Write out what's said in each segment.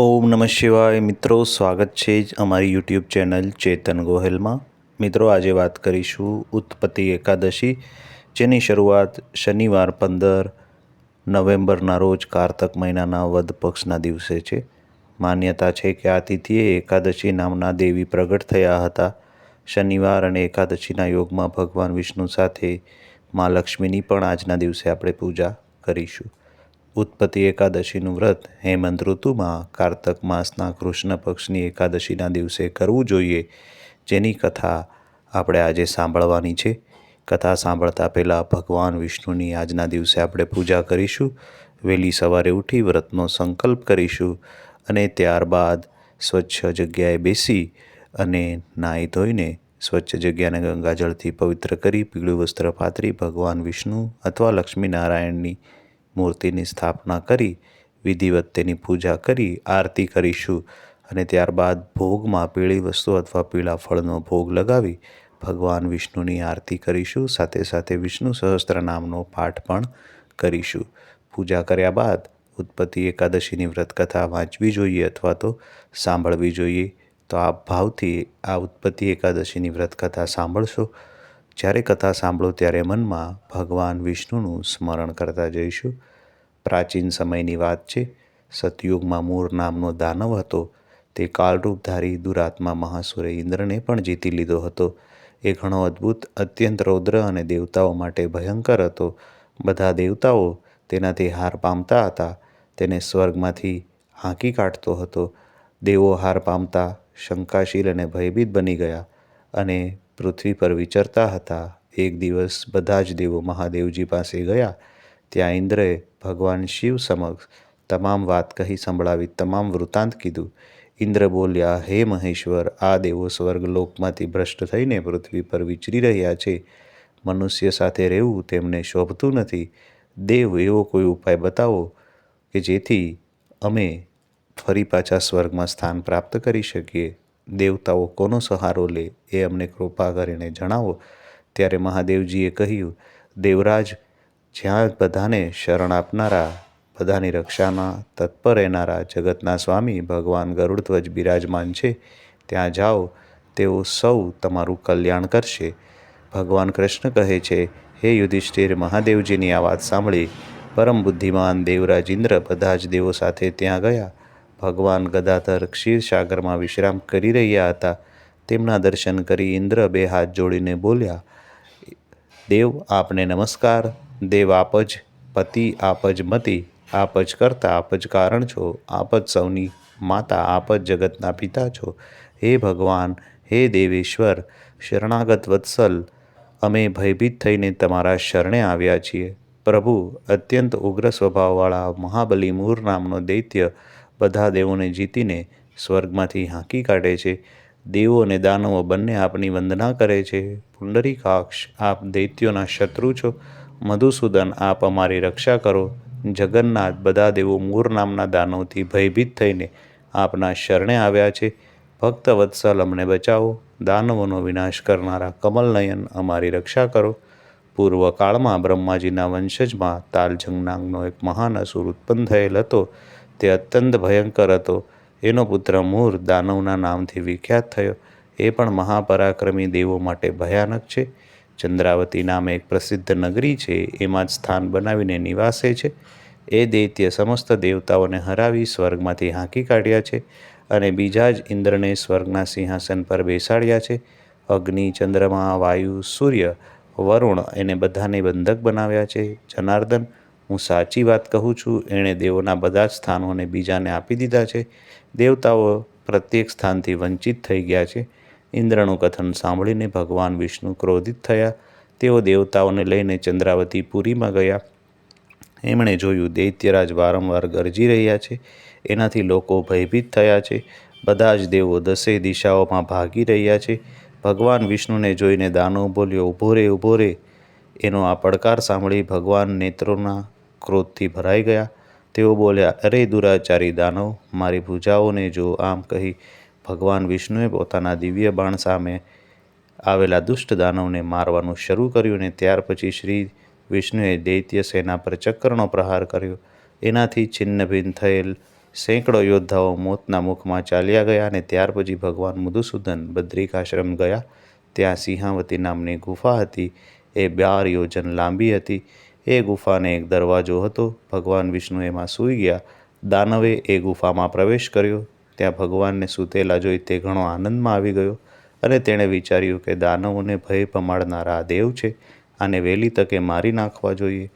ઓમ નમઃ શિવાય. મિત્રો, સ્વાગત છે જ અમારી યુટ્યુબ ચેનલ ચેતન ગોહેલમાં. મિત્રો, આજે વાત કરીશું ઉત્પત્તિ એકાદશી, જેની શરૂઆત શનિવાર પંદર નવેમ્બરના રોજ કારતક મહિનાના વદ પક્ષના દિવસે છે. માન્યતા છે કે આ તિથિએ એકાદશી નામના દેવી પ્રગટ થયા હતા. શનિવાર અને એકાદશીના યોગમાં ભગવાન વિષ્ણુ સાથે મા લક્ષ્મીની પણ આજના દિવસે આપણે પૂજા કરીશું. ઉત્પત્તિ એકાદશીનું વ્રત હેમંત ઋતુમાં કારતક માસના કૃષ્ણ પક્ષની એકાદશીના દિવસે કરવું જોઈએ. જેની કથા આપણે આજે સાંભળવાની છે. કથા સાંભળતા પહેલાં ભગવાન વિષ્ણુની આજના દિવસે આપણે પૂજા કરીશું. વહેલી સવારે ઉઠી વ્રતનો સંકલ્પ કરીશું અને ત્યારબાદ સ્વચ્છ જગ્યાએ બેસી અને નાહી ધોઈને સ્વચ્છ જગ્યાને ગંગાજળથી પવિત્ર કરી, પીળું વસ્ત્ર પાથરી ભગવાન વિષ્ણુ અથવા લક્ષ્મીનારાયણની મૂર્તિની સ્થાપના કરી, વિધિવત તેની પૂજા કરી, આરતી કરીશું અને ત્યારબાદ ભોગમાં પીળી વસ્તુ અથવા પીળા ફળનો ભોગ લગાવી ભગવાન વિષ્ણુની આરતી કરીશું. સાથે સાથે વિષ્ણુ સહસ્ત્ર નામનો પાઠ પણ કરીશું. પૂજા કર્યા બાદ ઉત્પત્તિ એકાદશીની વ્રતકથા વાંચવી જોઈએ અથવા તો સાંભળવી જોઈએ. તો આપ ભાવથી આ ઉત્પત્તિ એકાદશીની વ્રતકથા સાંભળશો. જ્યારે કથા સાંભળો ત્યારે મનમાં ભગવાન વિષ્ણુનું સ્મરણ કરતા જઈશું. પ્રાચીન સમયની વાત છે. સતયુગમાં મૂર નામનો દાનવ હતો. તે કાળરૂપધારી દુરાત્મા મહાસુરે ઇન્દ્રને પણ જીતી લીધો હતો. એ ઘણો અદ્ભુત, અત્યંત રૌદ્ર અને દેવતાઓ માટે ભયંકર હતો. બધા દેવતાઓ તેનાથી હાર પામતા હતા. તેને સ્વર્ગમાંથી હાંકી કાઢતો હતો. દેવો હાર પામતા શંકાશીલ અને ભયભીત બની ગયા અને પૃથ્વી પર વિચરતા હતા. એક દિવસ બધા જ દેવો મહાદેવજી પાસે ગયા ત્યાં ઇન્દ્રએ ભગવાન શિવ સમક્ષ તમામ વાત કહી સંભળાવી તમામ વૃત્તાંત કીધું. ઇન્દ્ર બોલ્યા, હે મહેશ્વર, આ દેવો સ્વર્ગલોકમાંથી ભ્રષ્ટ થઈને પૃથ્વી પર વિચરી રહ્યા છે. મનુષ્ય સાથે રહેવું તેમને શોભતું નથી. દેવ એવો કોઈ ઉપાય બતાવો કે જેથી અમે ફરી પાછા સ્વર્ગમાં સ્થાન પ્રાપ્ત કરી શકીએ. દેવતાઓ કોનો સહારો લે એ અમને કૃપા કરીને જણાવો. ત્યારે મહાદેવજીએ કહ્યું, દેવરાજ જ્યાં બધાને શરણ આપનારા, બધાની રક્ષાના તત્પર રહેનારા જગતના સ્વામી ભગવાન ગરુડધ્વજ બિરાજમાન છે. ત્યાં જાઓ, તેઓ સૌ તમારું કલ્યાણ કરશે. ભગવાન કૃષ્ણ કહે છે, હે યુધિષ્ઠિર મહાદેવજીની આ વાત સાંભળી. પરમ બુદ્ધિમાન દેવરાજ ઇન્દ્ર બધા જ દેવો સાથે ત્યાં ગયા. ભગવાન ગદાધર ક્ષીરસાગરમાં વિશ્રામ કરી રહ્યા હતા. તેમના દર્શન કરી ઇન્દ્ર બે હાથ જોડીને બોલ્યા દેવ આપને નમસ્કાર. દેવ આપ જ પતિ, આપ જ મતિ, આપ જ કરતા, આપ જ કારણ છો, આપ જ સૌની માતા, આપ જ જગતના પિતા છો. હે ભગવાન, હે દેવેશ્વર, શરણાગત વત્સલ, અમે ભયભીત થઈને તમારા શરણે આવ્યા છીએ. પ્રભુ, અત્યંત ઉગ્ર સ્વભાવવાળા મહાબલી મૂર નામનો દૈત્ય બધા દેવોને જીતીને સ્વર્ગમાંથી હાંકી કાઢે છે. દેવો અને દાનવો બંને આપની વંદના કરે છે. પુંડરીકાક્ષ, આપ દૈત્યોના શત્રુ છો. મધુસૂદન, આપ અમારી રક્ષા કરો. જગન્નાથ બધા દેવો મૂર નામના દાનવથી ભયભીત થઈને આપના શરણે આવ્યા છે. ભક્ત વત્સલ, અમને બચાવો. દાનવોનો વિનાશ કરનારા કમલનયન અમારી રક્ષા કરો. પૂર્વકાળમાં બ્રહ્માજીના વંશજમાં તાલજંગ નામનો એક મહાન અસુર ઉત્પન્ન થયેલ હતો. તે અત્યંત ભયંકર હતો. એનો પુત્ર મૂર દાનવના નામથી વિખ્યાત થયો. એ પણ મહાપરાક્રમી દેવો માટે ભયાનક છે. ચંદ્રાવતી નામે એક પ્રસિદ્ધ નગરી છે. એમાં જ સ્થાન બનાવીને નિવાસે છે. એ દૈત્ય સમસ્ત દેવતાઓને હરાવી સ્વર્ગમાંથી હાંકી કાઢ્યા છે અને બીજા જ ઇન્દ્રને સ્વર્ગના સિંહાસન પર બેસાડ્યા છે. અગ્નિ, ચંદ્રમા, વાયુ, સૂર્ય, વરુણ એને બધાને બંધક બનાવ્યા છે. જનાર્દન હું સાચી વાત કહું છું, એણે દેવોના બધા જ સ્થાનોને બીજાને આપી દીધા છે. દેવતાઓ પ્રત્યેક સ્થાનથી વંચિત થઈ ગયા છે. ઇન્દ્રનું કથન સાંભળીને ભગવાન વિષ્ણુ ક્રોધિત થયા. તેઓ દેવતાઓને લઈને ચંદ્રાવતી પુરીમાં ગયા. એમણે જોયું દૈત્યરાજ વારંવાર ગરજી રહ્યા છે. એનાથી લોકો ભયભીત થયા છે. બધા જ દેવો દસે દિશાઓમાં ભાગી રહ્યા છે. ભગવાન વિષ્ણુને જોઈને દાનવ બોલ્યો ઊભો રે ઊભો રે. એનો આ પડકાર સાંભળી ભગવાન નેત્રોના ક્રોધથી ભરાઈ ગયા. તેઓ બોલ્યા, અરે દુરાચારી દાનવ, મારી ભૂજાઓને જો આમ કહી ભગવાન વિષ્ણુએ પોતાના દિવ્ય બાણ સામે આવેલા દુષ્ટ દાનવને મારવાનું શરૂ કર્યું ને ત્યાર પછી શ્રી વિષ્ણુએ દૈત્ય સેના પર ચક્રનો પ્રહાર કર્યો. એનાથી છિન્નભિન્ન થયેલ સેંકડો યોદ્ધાઓ મોતના મુખમાં ચાલ્યા ગયા અને ત્યાર પછી ભગવાન મધુસૂદન બદ્રિકાશ્રમ ગયા. ત્યાં સિંહાવતી નામની ગુફા હતી. એ બાર યોજન લાંબી હતી. એ ગુફાને એક દરવાજો હતો. ભગવાન વિષ્ણુ એમાં સૂઈ ગયા. દાનવે એ ગુફામાં પ્રવેશ કર્યો. ત્યાં ભગવાનને સૂતેલા જોઈ તે ઘણો આનંદમાં આવી ગયો અને તેણે વિચાર્યું કે દાનવોને ભય પમાડનારા આ દેવ છે, આને વહેલી તકે મારી નાખવા જોઈએ.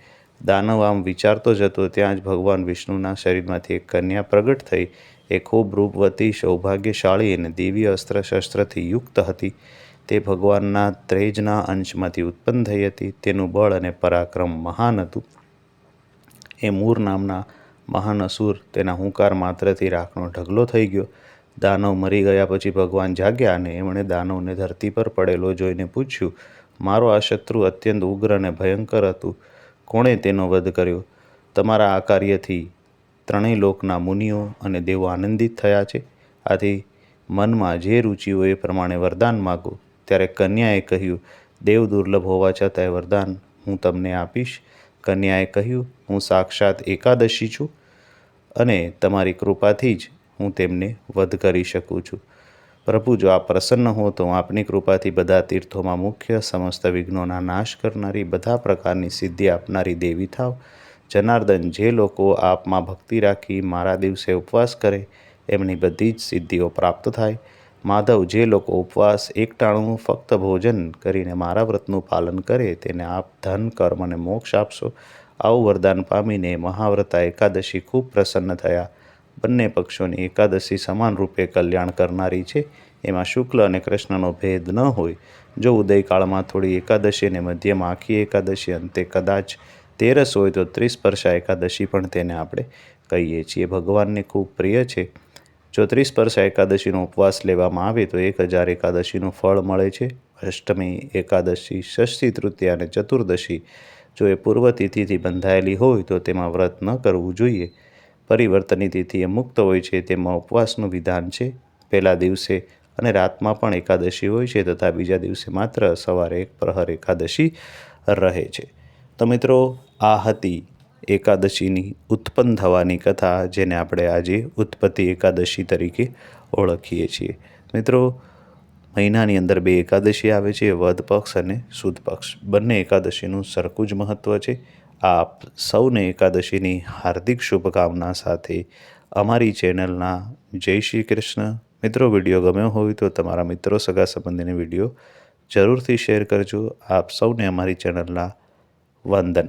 દાનવ આમ વિચારતો જતો ત્યાં જ ભગવાન વિષ્ણુના શરીરમાંથી એક કન્યા પ્રગટ થઈ. એ ખૂબ રૂપવતી, સૌભાગ્યશાળી અને દિવ્ય અસ્ત્ર શસ્ત્રથી યુક્ત હતી. તે ભગવાનના ત્રેજના અંશમાંથી ઉત્પન્ન થઈ હતી. તેનું બળ અને પરાક્રમ મહાન હતું. એ મૂર નામના મહાન અસુર તેના હુંકાર માત્રથી રાખનો ઢગલો થઈ ગયો. દાનવ મરી ગયા પછી ભગવાન જાગ્યા અને એમણે દાનવને ધરતી પર પડેલો જોઈને પૂછ્યું, મારો આ શત્રુ અત્યંત ઉગ્ર અને ભયંકર હતું. કોણે તેનો વધ કર્યો? તમારા આ કાર્યથી ત્રણેય લોકના મુનિઓ અને દેવો આનંદિત થયા છે. આથી મનમાં જે રુચિ હોય એ પ્રમાણે વરદાન માગો. ત્યારે કન્યાએ કહ્યું, દેવ દુર્લભ હોવા છતાંય વરદાન હું તમને આપીશ. કન્યાએ કહ્યું, હું સાક્ષાત એકાદશી છું અને તમારી કૃપાથી જ હું તેમને વધ કરી શકું છું. પ્રભુ, જો આપ પ્રસન્ન હો, તો આપની કૃપાથી બધા તીર્થોમાં મુખ્ય સમસ્ત વિઘ્નોના નાશ કરનારી, બધા પ્રકારની સિદ્ધિ આપનારી દેવી થાવ. જનાર્દન, જે લોકો આપમાં ભક્તિ રાખી મારા દિવસે ઉપવાસ કરે, એમની બધી જ સિદ્ધિઓ પ્રાપ્ત થાય. માધવ, જે લોકો ઉપવાસ, એકટાણું ફક્ત ભોજન કરીને મારા વ્રતનું પાલન કરે, તેને આપ ધન, કર્મ અને મોક્ષ આપશો. આવું વરદાન પામીને મહાવ્રતા એકાદશી ખૂબ પ્રસન્ન થયા. બંને પક્ષોની એકાદશી સમાન રૂપે કલ્યાણ કરનારી છે. એમાં શુક્લ અને કૃષ્ણનો ભેદ ન હોય. જો ઉદયકાળમાં થોડી એકાદશી અને મધ્યમાં આખી એકાદશી, અંતે કદાચ તેરસ હોય તો ત્રિસ્પર્શા એકાદશી પણ તેને આપણે કહીએ છીએ. ભગવાનને ખૂબ પ્રિય છે. જો ત્રિસ્પર્શા એકાદશીનો ઉપવાસ લેવામાં આવે તો એક હજાર એકાદશીનું ફળ મળે છે. અષ્ટમી એકાદશી, ષષ્ઠી તૃતીયા અને ચતુર્દશી. જો એ પૂર્વ તિથિથી બંધાયેલી હોય તો તેમાં વ્રત ન કરવું જોઈએ. પરિવર્તનની તિથિ એ મુક્ત હોય છે, તેમાં ઉપવાસનું વિધાન છે. પહેલા દિવસે અને રાતમાં પણ એકાદશી હોય છે તથા બીજા દિવસે માત્ર સવારે એક પ્રહર એકાદશી રહે છે. તો મિત્રો, આ હતી એકાદશીની ઉત્પન્ન થવાની કથા જેને આપણે આજે ઉત્પત્તિ એકાદશી તરીકે ઓળખીએ છીએ. મિત્રો, મહિનાની અંદર બે એકાદશી આવે છે વધ પક્ષ અને સુદ પક્ષ. બંને એકાદશીનું સરખું જ મહત્ત્વ છે. આપ સૌને એકાદશીની હાર્દિક શુભકામના સાથે અમારી ચેનલના જય શ્રી કૃષ્ણ. મિત્રો, વીડિયો ગમ્યો હોય તો તમારા મિત્રો સગા સંબંધીને વીડિયો જરૂરથી શેર કરજો. આપ સૌને અમારી ચેનલના વંદન.